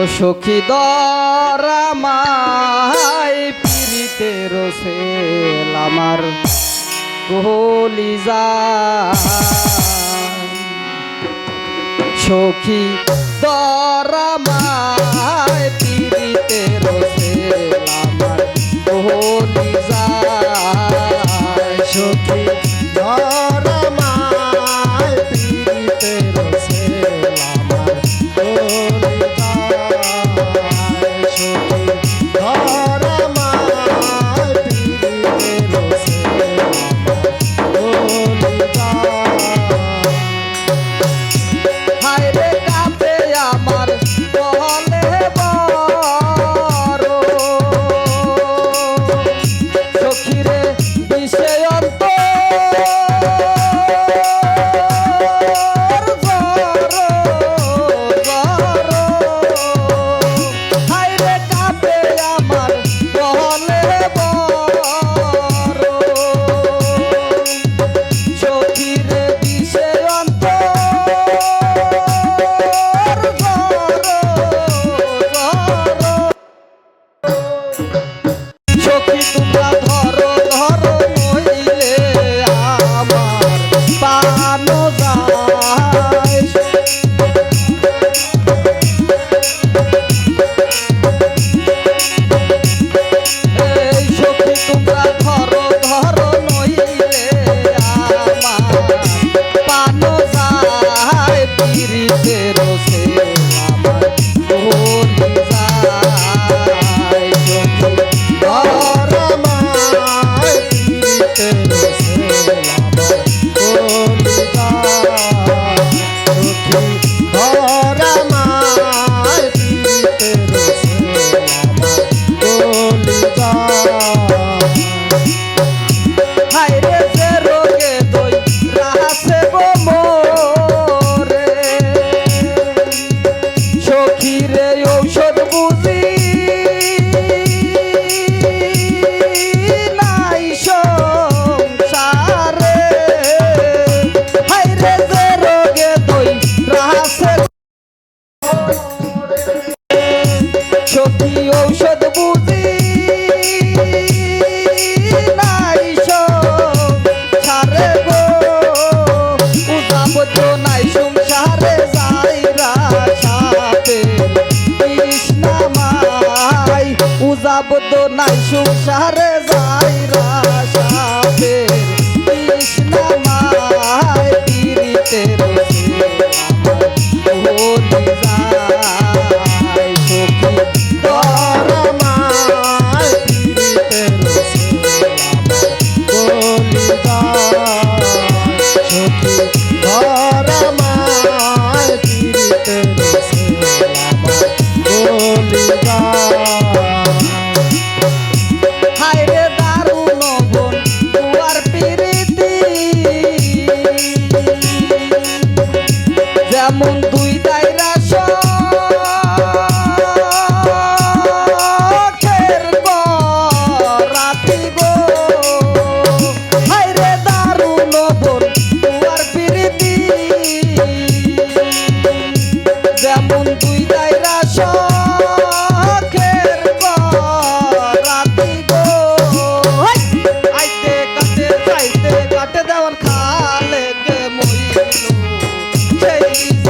ও সখী দরামাই পিড়িতে রসে আমার গলি যা সখী দরামাই পিড়িতে রসে আমার গলি যা সখী দরামাই পিড়িতে রসে সখী তোমার সত্যি ঔষধ বুঝি নাই সারে গো উদাবত নাই সংসারে যাই রাতে কৃষ্ণা মাই, উজাবত নাই সংসারে যাই রা DJ.